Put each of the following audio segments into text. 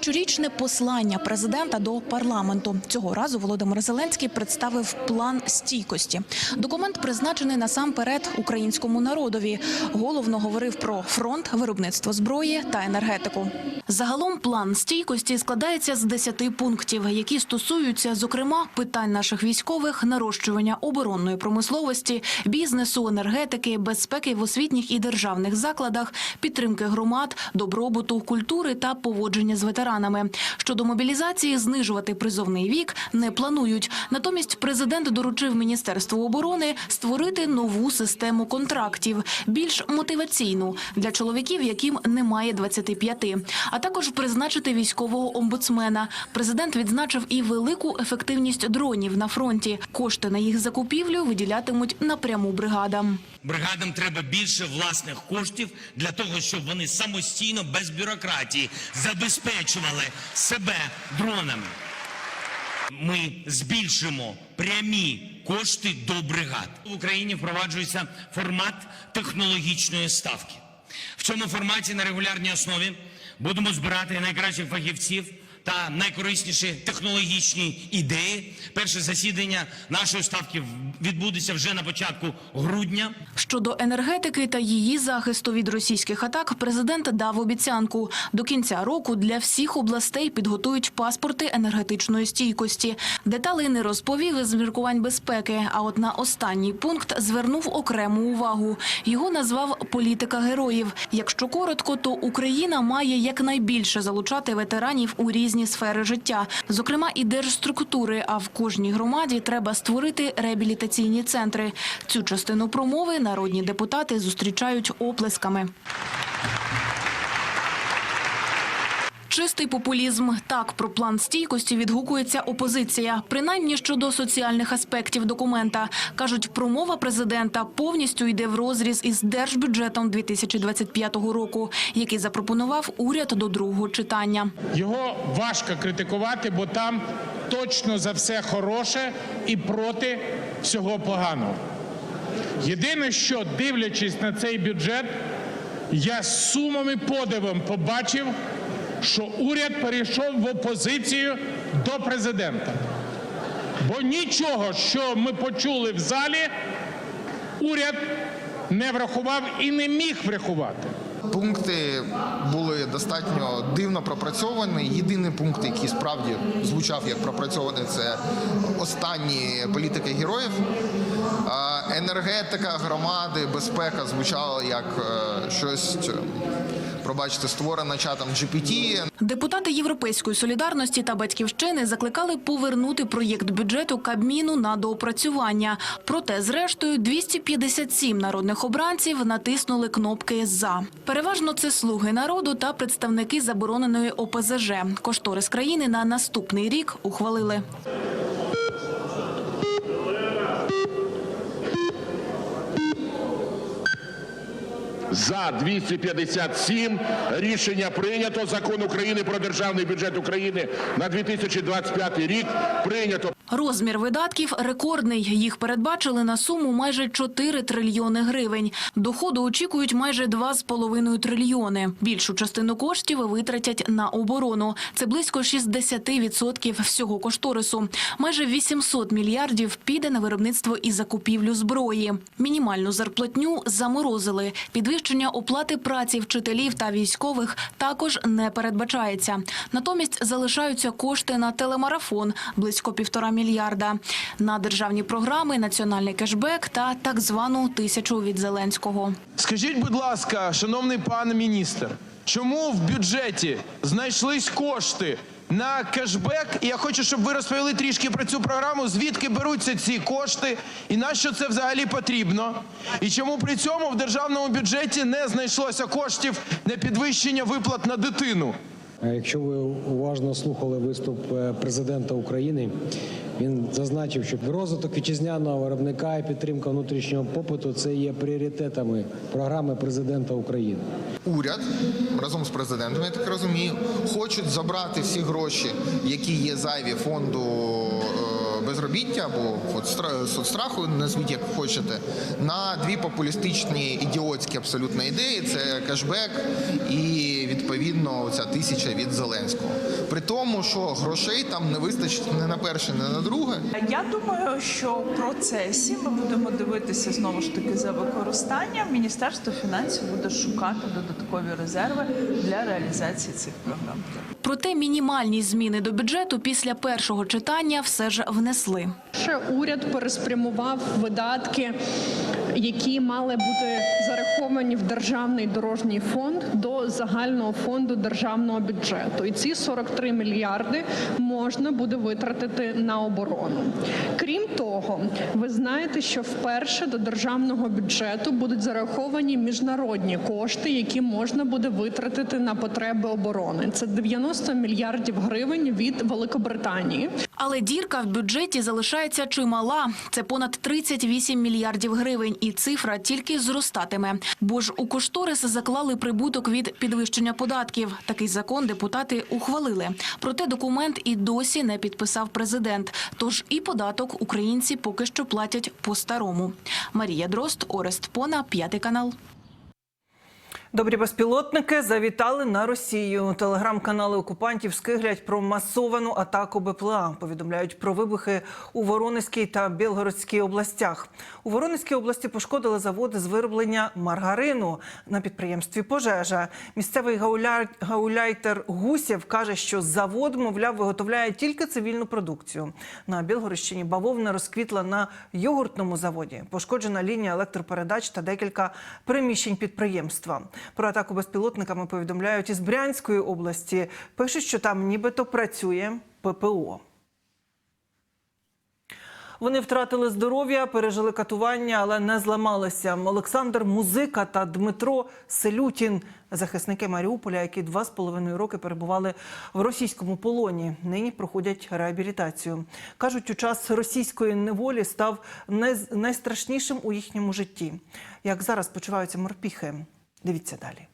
щорічне послання президента до парламенту. Цього разу Володимир Зеленський представив план стійкості. Документ призначений насамперед українському народові. Головно говорив про фронт, виробництво зброї та енергетику. Загалом план стійкості складається з 10 пунктів, які стосуються, зокрема, питань наших військових, нарощування оборонної промисловості, бізнесу, енергетики, безпеки в освітніх і державних закладах, підтримки громад, добробуту, культури та поводження з ветеранами. Щодо мобілізації, знижувати призовний вік не планують. Натомість президент доручив Міністерству оборони створити нову систему контрактів, більш мотиваційну для чоловіків, яким немає 25, а також призначити військового омбудсмена. Президент відзначив і велику ефективність дронів на фронті. Кошти на їх закупівлю виділятимуть напряму бригадам. Бригадам треба більше власних коштів для того, щоб вони самостійно, без бюрократії, забезпечували себе дронами. Ми збільшимо прямі кошти до бригад. В Україні впроваджується формат технологічної ставки. В цьому форматі на регулярній основі будемо збирати найкращих фахівців та найкорисніші технологічні ідеї. Перше засідання нашої ставки відбудеться вже на початку грудня. Щодо енергетики та її захисту від російських атак, президент дав обіцянку. До кінця року для всіх областей підготують паспорти енергетичної стійкості. Деталей не розповів із міркувань безпеки. А от на останній пункт звернув окрему увагу. Його назвав політика героїв. Якщо коротко, то Україна має якнайбільше залучати ветеранів у різні сфери життя, зокрема і держструктури. А в кожній громаді треба створити реабілітаційні центри. Цю частину промови народні депутати зустрічають оплесками. Чистий популізм. Так про план стійкості відгукується опозиція, принаймні щодо соціальних аспектів документа. Кажуть, промова президента повністю йде в розріз із держбюджетом 2025 року, який запропонував уряд до другого читання. Його важко критикувати, бо там точно за все хороше і проти всього поганого. Єдине, що дивлячись на цей бюджет, я з сумом і подивом побачив, що уряд перейшов в опозицію до президента. Бо нічого, що ми почули в залі, уряд не врахував і не міг врахувати. Пункти були достатньо дивно пропрацьовані. Єдиний пункт, який справді звучав як пропрацьований, це останні політики героїв. Енергетика, громади, безпека звучало як е, щось, пробачте, створене чатом GPT. Депутати Європейської солідарності та батьківщини закликали повернути проєкт бюджету Кабміну на доопрацювання. Проте, зрештою, 257 народних обранців натиснули кнопки за. Переважно це слуги народу та представники забороненої ОПЗЖ. Кошторис країни на наступний рік ухвалили. За 257 рішення прийнято. Закон України про державний бюджет України на 2025 рік прийнято. Розмір видатків рекордний. Їх передбачили на суму майже 4 трильйони гривень. Доходу очікують майже 2,5 трильйони. Більшу частину коштів витратять на оборону. Це близько 60% всього кошторису. Майже 800 мільярдів піде на виробництво і закупівлю зброї. Мінімальну зарплатню заморозили. Підвищення оплати праці вчителів та військових також не передбачається. Натомість залишаються кошти на телемарафон близько півтора мільярда, на державні програми, національний кешбек та так звану тисячу від Зеленського. Скажіть, будь ласка, шановний пан міністр, чому в бюджеті знайшлись кошти на кешбек? І я хочу, щоб ви розповіли трішки про цю програму, звідки беруться ці кошти і на що це взагалі потрібно? І чому при цьому в державному бюджеті не знайшлося коштів на підвищення виплат на дитину? Е, Якщо ви уважно слухали виступ е, президента України, він зазначив, що розвиток вітчизняного виробника і підтримка внутрішнього попиту це є пріоритетами програми президента України. Уряд разом з президентом, я так розумію, хочуть забрати всі гроші, які є зайві фонду е, безробіття або соцстраху, назвіть як хочете, на дві популістичні ідіотські абсолютно ідеї: це кешбек і відповідно ця тисяча від Зеленського. При тому, що грошей там не вистачить не на перше, не на друге. Я думаю, що в процесі ми будемо дивитися знову ж таки за використанням. Міністерство фінансів буде шукати додаткові резерви для реалізації цих програм. Проте мінімальні зміни до бюджету після першого читання все ж внесли. Ще уряд переспрямував видатки, які мали бути зараховані в державний дорожній фонд до загального фонду державного бюджету. І ці 43 мільярди можна буде витратити на оборону. Крім того, ви знаєте, що вперше до державного бюджету будуть зараховані міжнародні кошти, які можна буде витратити на потреби оборони. Це 90 мільярдів гривень від Великобританії. Але дірка в бюджеті залишається чимала. Це понад 38 мільярдів гривень, і цифра тільки зростатиме. Бо ж у кошторис заклали прибуток від підвищення податків. Такий закон депутати ухвалили. Проте документ і досі не підписав президент. Тож і податок українці поки що платять по-старому. Марія Дрозд, Орест Пона, п'ятий канал. Добрі безпілотники завітали на Росію. Телеграм-канали окупантів скиглять про масовану атаку БПЛА. Повідомляють про вибухи у Воронезькій та Білгородській областях. У Воронезькій області пошкодили заводи з вироблення маргарину на підприємстві пожежа. Місцевий гауля... гауляйтер Гусєв каже, що завод, мовляв, виготовляє тільки цивільну продукцію. На Білгородщині бавовна розквітла на йогуртному заводі. Пошкоджена лінія електропередач та декілька приміщень підприємства. Про атаку безпілотниками повідомляють із Брянської області. Пишуть, що там нібито працює ППО. Вони втратили здоров'я, пережили катування, але не зламалися. Олександр Музика та Дмитро Селютін захисники Маріуполя, які два з половиною роки перебували в російському полоні. Нині проходять реабілітацію. кажуть, у час російської неволі став най- найстрашнішим у їхньому житті. Як зараз почуваються морпіхи? Дивіться далі.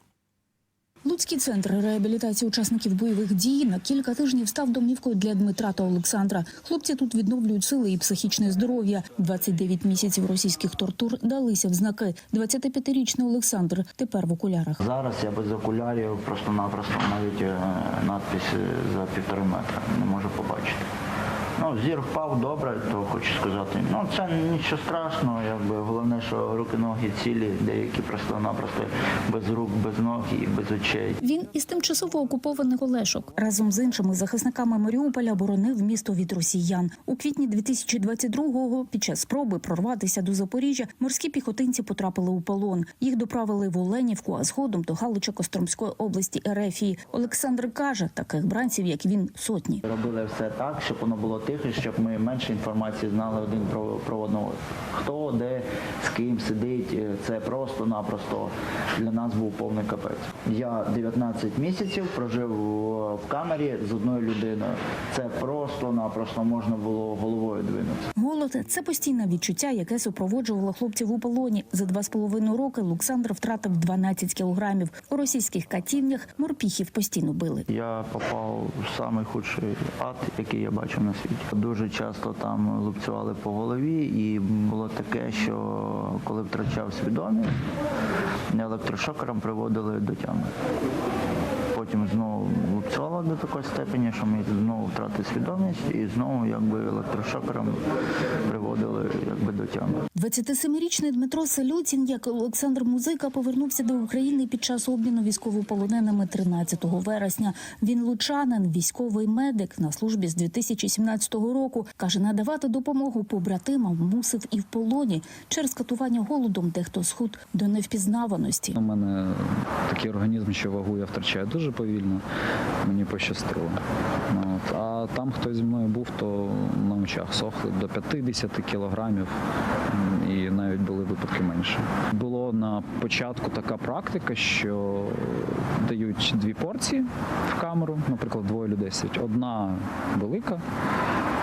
Луцький центр реабілітації учасників бойових дій на кілька тижнів став домівкою для Дмитра та Олександра. Хлопці тут відновлюють сили і психічне здоров'я. 29 місяців російських тортур далися в знаки. 25-річний Олександр тепер в окулярах. Зараз я без окулярів просто-напросто навіть е, надпись за півтори метра не можу побачити. Ну, зір впав добре, то хочу сказати. Ну це нічого страшного, якби головне, що руки, ноги цілі, деякі просто-напросто без рук, без ног і без очей. Він із тимчасово окупованих Олешок разом з іншими захисниками Маріуполя боронив місто від росіян. У квітні 2022-го під час спроби прорватися до Запоріжжя морські піхотинці потрапили у полон. Їх доправили в Оленівку, а згодом до Галича Костромської області Ерефії. Олександр каже, таких бранців, як він, сотні. Робили все так, щоб воно було тихо, щоб ми менше інформації знали один про, про одного. Хто, де, з ким сидить. Е, Це просто-напросто для нас був повний капець. Я 19 місяців прожив в в камері з одною людиною. Це просто-напросто можна було головою двинути. Голод це постійне відчуття, яке супроводжувало хлопців у полоні. За два з половиною роки Олександр втратив 12 кілограмів. У російських катівнях морпіхів постійно били. Я попав в самий худший ад, який я бачив на світі. Дуже часто там лупцювали по голові, і було таке, що коли втрачав свідомість, електрошокером приводили до тями. Потім знову до такої степені, що ми знову втратили свідомість, і знову якби електрошокером приводили якби до тями. 27-річний Дмитро Селютін, як Олександр Музика, повернувся до України під час обміну військовополоненими 13 вересня. Він лучанин, військовий медик на службі з 2017 року. Каже, надавати допомогу побратимам мусив і в полоні. Через катування голодом дехто схуд до невпізнаваності. У мене такий організм, що вагу я втрачаю дуже повільно. Мені пощастило. От. А там, хтось зі мною був, то на очах сохли до 50 кілограмів і навіть були випадки менше. Було на початку така практика, що дають дві порції в камеру, наприклад, двоє людей сидять. Одна велика,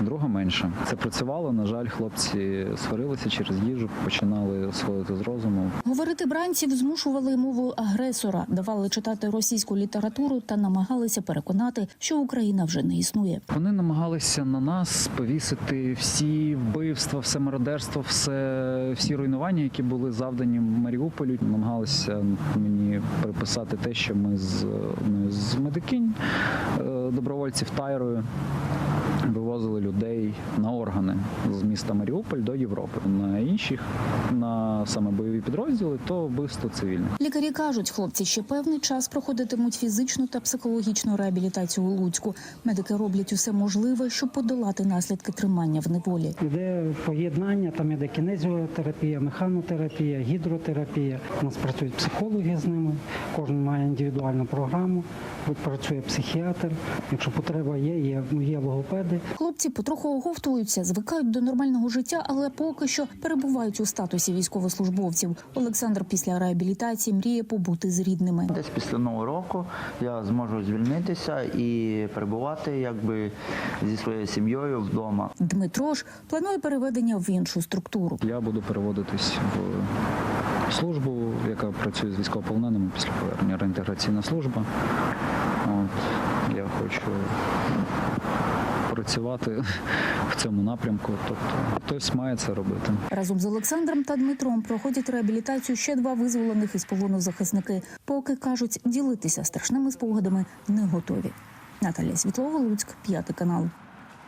друга менша. Це працювало. На жаль, хлопці сварилися через їжу, починали сходити з розуму. Говорити бранців змушували мовою агресора, давали читати російську літературу та намагалися переконати, що Україна вже не існує. Вони намагалися на нас повісити всі вбивства, все мародерство, все всі руйнування, які були завдані. Маріуполі. Намагалися мені приписати те, що ми з ми з медикинь е, добровольців Тайрою вивозили людей на органи з міста Маріуполь до Європи. На інших, на саме бойові підрозділи, то вбивство цивільних. Лікарі кажуть, хлопці ще певний час проходитимуть фізичну та психологічну реабілітацію у Луцьку. Медики роблять усе можливе, щоб подолати наслідки тримання в неволі. Іде поєднання, там іде кінезіотерапія, механотерапія, гідротерапія. У нас працюють психологи з ними, кожен має індивідуальну програму, працює психіатр. Якщо потреба є, є, є логопеди. Хлопці потроху оговтуються, звикають до нормального життя, але поки що перебувають у статусі військовослужбовців. Олександр після реабілітації мріє побути з рідними. Десь після нового року я зможу звільнитися і перебувати якби зі своєю сім'єю вдома. Дмитро ж планує переведення в іншу структуру. Я буду переводитись в службу, яка працює з військовополоненими після повернення реінтеграційна служба. От, я хочу працювати в цьому напрямку. Тобто хтось має це робити. Разом з Олександром та Дмитром проходять реабілітацію ще два визволених із полону захисники. Поки кажуть, ділитися страшними спогадами не готові. Наталія Світлова, Луцьк, п'ятий канал.